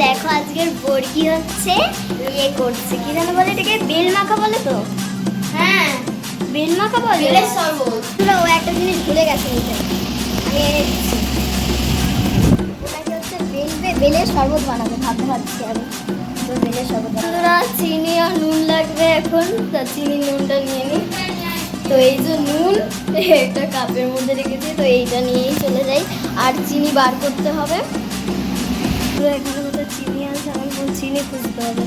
দেখো আজকের বর্গি হচ্ছে ইয়ে করছে। কি যেন বলে এটাকে? বেল মাখা বলে তো? হ্যাঁ। বেল মাখা বলে? বেলের শরবত। শুনো, ও একটা জিনিস ভুলে গেছে। ওটাকে হচ্ছে বেলবে বেলের শরবত বানাবো ভাবতে ভাবছি আমি। তো বেলের শরবত বানাবো। চিনি আর নুন লাগবে এখন। তা চিনি নুনটা নিয়ে নিই তো এই যে নুন একটা কাপের মধ্যে রেখেছি। তো এইটা নিয়েই চলে যাই। আর চিনি বার করতে হবে। এখানে চিনি আছে আমার চিনি খুঁজতে হবে।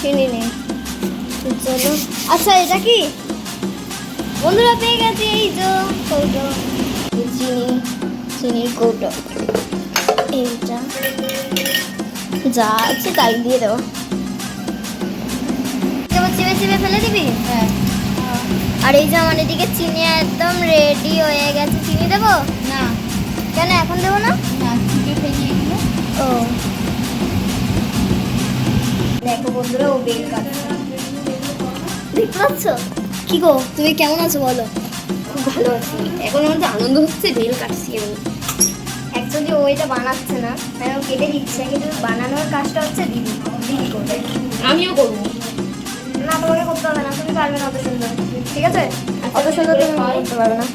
চিনি নেই। তো চলো। আচ্ছা এটা কি? বন্ধুরা পেয়ে গেছি এই যে কৌটো। চিনি চিনির কৌটো। এইটা। যা আছে তাই দিয়ে দেবো। চিপে চিপে ফেলে দিবি? হ্যাঁ। আর এই যে আমার এদিকে চিনি একদম রেডি হয়ে গেছে। চিনি দেবো? না। কেন এখন দেবো না? না চিপে ফেলি এগুলো ও। দেখো বন্ধুরা ও বেল কাটছে। দেখতে পাচ্ছ? কি গো তুমি কেমন আছো বলো? খুব ভালো আছি। এখন আমার তো আনন্দ হচ্ছে বেল কাটছি আমি। অ্যাকচুয়ালি ও এটা বানাচ্ছে না মানে ও কেটে দিচ্ছে কিন্তু বানানোর কাজটা হচ্ছে দিদি। দিদি করবে। আমিও করব। না তোমাকে করতে হবে না তুমি পারবে না অত সুন্দর। ঠিক আছে? অত সুন্দর তুমি করতে পারবে না।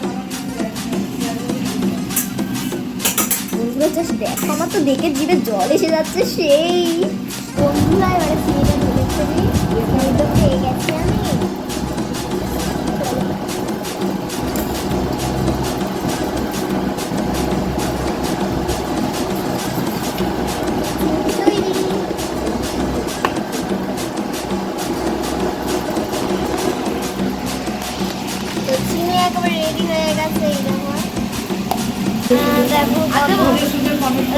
জাস্ট দেখো আমার তো দেখে জিভে জল এসে যাচ্ছে সেই।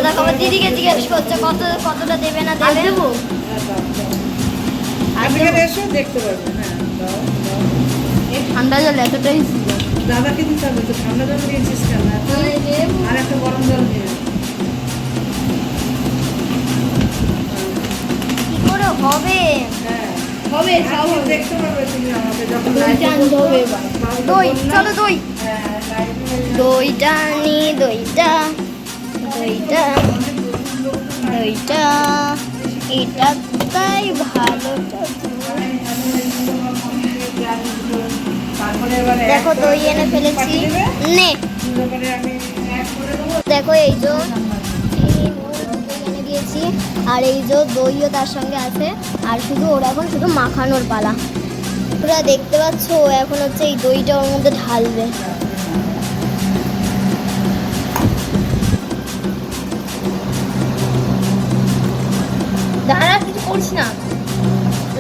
দেখো দিদিকে জিজ্ঞেস করছে কত কতটা দেবে না দেবে দেখতে পারবেন হ্যাঁ এই ঠান্ডা জল এতটাই দাদাকে দিতে হবে তো ঠান্ডা জল দিয়েছিস কেন? আর একটা গরম জল দিয়ে। কি করে? হবে। হ্যাঁ হবে সব দেখতে পারবে তুমি আমাকে যখন দইটা live হবে দই। চলো দই। live এ দইটা নি দইটা দইটা দইটা এটা তাই এক দেখো দই এনে ফেলেছি। নে। দেখো এই যে এনে দিয়েছি। আর এই যে দইও তার সঙ্গে আছে। আর শুধু ওর এখন শুধু মাখানোর পালা। তোরা দেখতে পাচ্ছ, ও এখন হচ্ছে এই দইটা ওর মধ্যে ঢালবে। করিস না।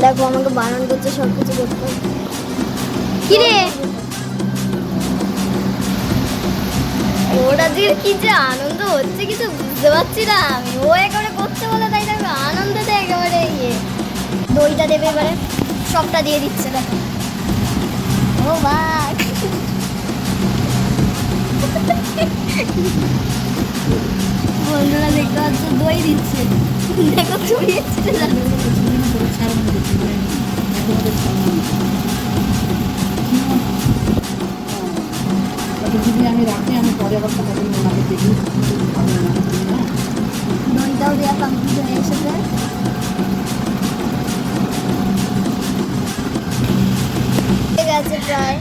দেখো আমাকে বারণ করছে সব কিছু করতে কি রে? ওটা দিয়ে কি যে আনন্দ হচ্ছে কিছু বুঝতে পারছি না। আমি ও একেবারে করছে বলে তাই দেখো আনন্দতে একেবারে ইয়ে। দইটা দেবে এবারে সবটা দিয়ে দিচ্ছে দেখো। ও ভাই বন্ধুরা দেখতে পাচ্ছ দই দিচ্ছে। দেখো ছড়িয়ে যদি আমি রাখি আমি পরে আবার কথা বলব ওনাকে দেখি? দইটাও দেওয়া কমপ্লিট হয়ে এসেছে ঠিক আছে প্রায়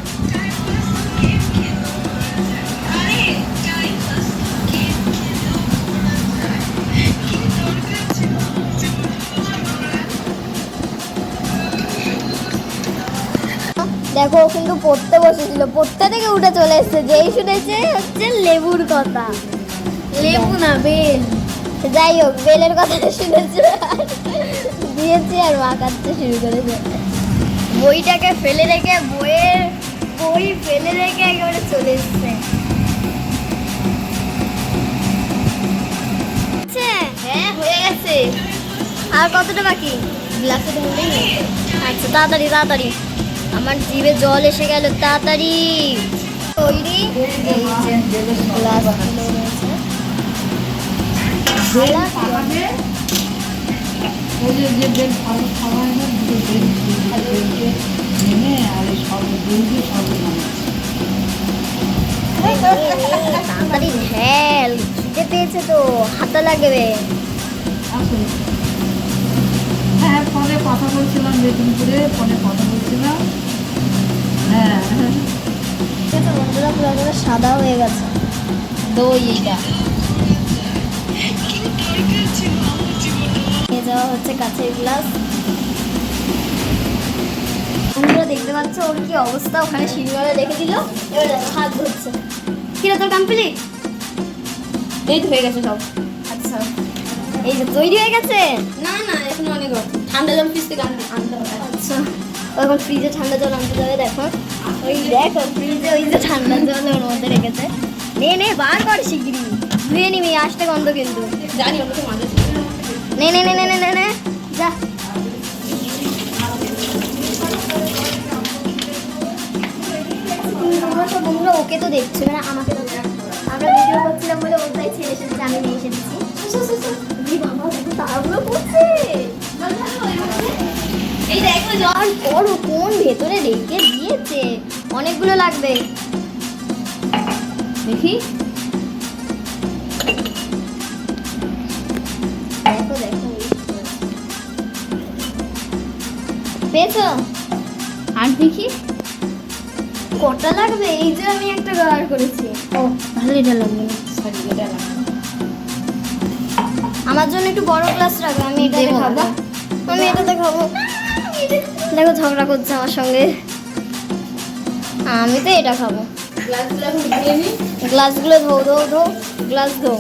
দেখো ও কিন্তু পড়তে বসেছিল। পড়তে থেকে উঠে চলে এসেছে। যেই শুনেছে হচ্ছে লেবুর কথা। লেবু না বেল। যাই হোক বেলের কথা শুনেছে। দিয়েছি আর মাখাতে শুরু করেছে। বইটাকে ফেলে রেখে বইয়ের বই ফেলে রেখে একেবারে চলে এসছে। হ্যাঁ হয়ে গেছে। আর কতটা বাকি? গ্লাসে আচ্ছা তাড়াতাড়ি তাড়াতাড়ি। আমার জিভে জল এসে গেল তাড়াতাড়ি তৈরি হয়। তাড়াতাড়ি ঢেল খিদে পেয়েছে তো হাতে লাগবে আসুন বেতন করে ফোনে কথা বলছিলাম। হ্যাঁ বন্ধুরা পুরো একবারে সাদা হয়ে গেছে। দই এইটা। নিয়ে যাওয়া হচ্ছে কাছের গ্লাস। বন্ধুরা দেখতে পাচ্ছ ওর কি অবস্থা? ওখানে সিঁড়িওয়ালা রেখে দিল এবার দেখো হাত ধরছে। কিরা তোর কমপ্লিট এই তো হয়ে গেছে সব। আচ্ছা। এই তৈরি হয়ে গেছে? না না এখন অনেক বাকি। ঠান্ডা জল ফ্রিজ থেকে আনতে আনতে হবে। আচ্ছা। ও ফ্রিজে ঠান্ডা জল আনতে যাবে দেখো। ওই দেখো ফ্রিজে ওই যে ঠান্ডা জল ওর মধ্যে রেখেছে। নে নে বার কর শিগগিরি ধুয়ে নিবি আসতে গন্ধ কিন্তু। জানি নে নে নে নে নে নে নে। যা। তোমরা সব বন্ধুরা ওকে তো দেখছ মানে আমাকে তো। আমরা ভিডিও করছিলাম বলে ওর তাই ছেড়ে এসেছে আমি নিয়ে এসেছি। তারাগুলো করছে। এই দেখো জল। বড় কোন ভেতরে রেখে দিয়েছে? অনেকগুলো লাগবে। দেখি। দেখো দেখো পেয়েছ? আর দেখি। কটা লাগবে? এই যে আমি একটা জোগাড় করেছি। ও ভালো এটা লাগবে। না সরি এটা লাগবে। আমার জন্য একটু বড় গ্লাস রাখবে আমি দেবো খাব আমি এটাতে খাব দেখো ঝগড়া করছে আমার সঙ্গে। আমি তো এটা খাব। গ্লাসগুলো ধো ধো ধো, গ্লাস ধো।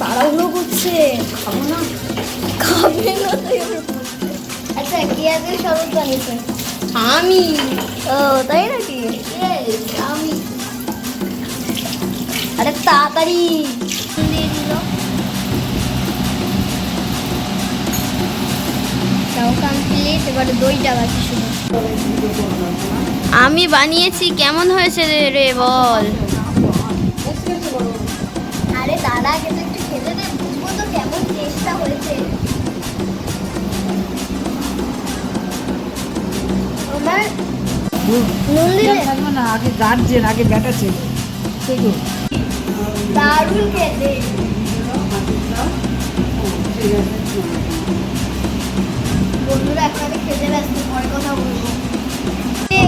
তাড়াহুড়ো করছে। খাব না। খাবে না তো আচ্ছা কে বানিয়েছে আমি। ও, তাই নাকি? আমি। আরে তাড়াতাড়ি। দিয়ে দিল তাও কমপ্লিট এবারে দইটা বাকি শুধু আমি বানিয়েছি কেমন হয়েছে রে রে বল। আরে দাদা আগে তো একটু খেতে দে বুঝব তো কেমন টেস্টটা হয়েছে। আমার নুন দিলে? না আগে গার্জেন আগে ব্যাটা ছিল ঠিক দারুণ খেতে।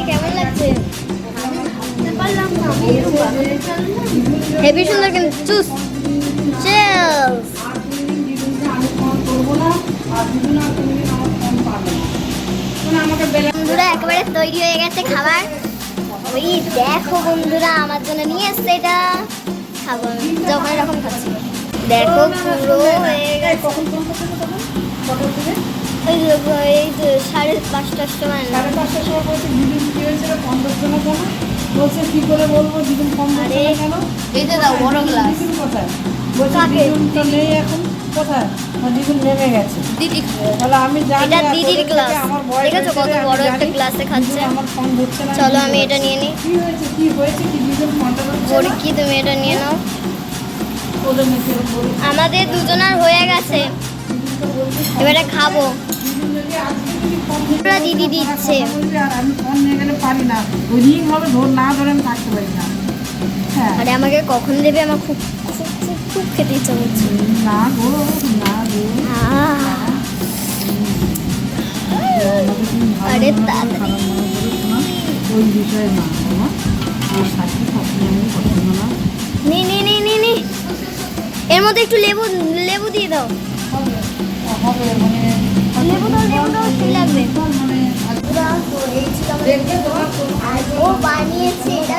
কেমন লাগছে। হেভি সুন্দর কিন্তু বন্ধুরা, একেবারে তৈরি হয়ে গেছে খাবার। ওই দেখো বন্ধুরা, আমার জন্য নিয়ে এসছে এটা। খাব আমি যখন এরকম খাচ্ছি। দেখো পুরো হয়ে গেছে। ওই এই সাড়ে পাঁচটার সময় না? সাড়ে পাঁচটার সময় বলছে দিদিন কি হয়েছিল ফোন করছে কেন বলছে কি করে বলব? দিদিন না কেন? এই যে বড় গ্লাস কোথায়। বলছে দিদিন তো নেই এখন। কোথায়? না নেমে গেছে। দিদি তাহলে আমি জানি এটা দিদির দেখেছ কত বড় একটা। গ্লাসে খাচ্ছে। আমার ফোন ধরছে না চলো আমি এটা নিয়ে নিই পারছি। কি হয়েছে কি হয়েছে কি দিদিন ফোনটা ধরছে কি তুমি এটা নিয়ে নাও। আমাদের দুজনার হয়ে গেছে। এবারে খাব। দিদি দিচ্ছে। আমি ফোন নিয়ে গেলে পারি না। রিং হবে ধর না ধরে আমি থাকতে পারি না। হ্যাঁ। আরে আমাকে কখন দেবে? আমার খুব খুব খুব খেতে ইচ্ছা করছে। না গো না গো আরে করো, তাড়াতাড়ি। খারাপ করো না, ওই বিষয়ে না বাবা ওই সবসময় পছন্দ না নে নে। নে নে নে এর মধ্যে একটু লেবু লেবু দিয়ে দাও। হবে মানে লেবু দাও লেবু দাও লাগবে? ও বানিয়েছে এটা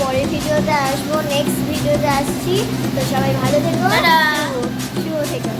পরের ভিডিওতে আসব নেক্সট ভিডিওতে আসছি। তো সবাই ভালো থেকো। শুভ থেকো।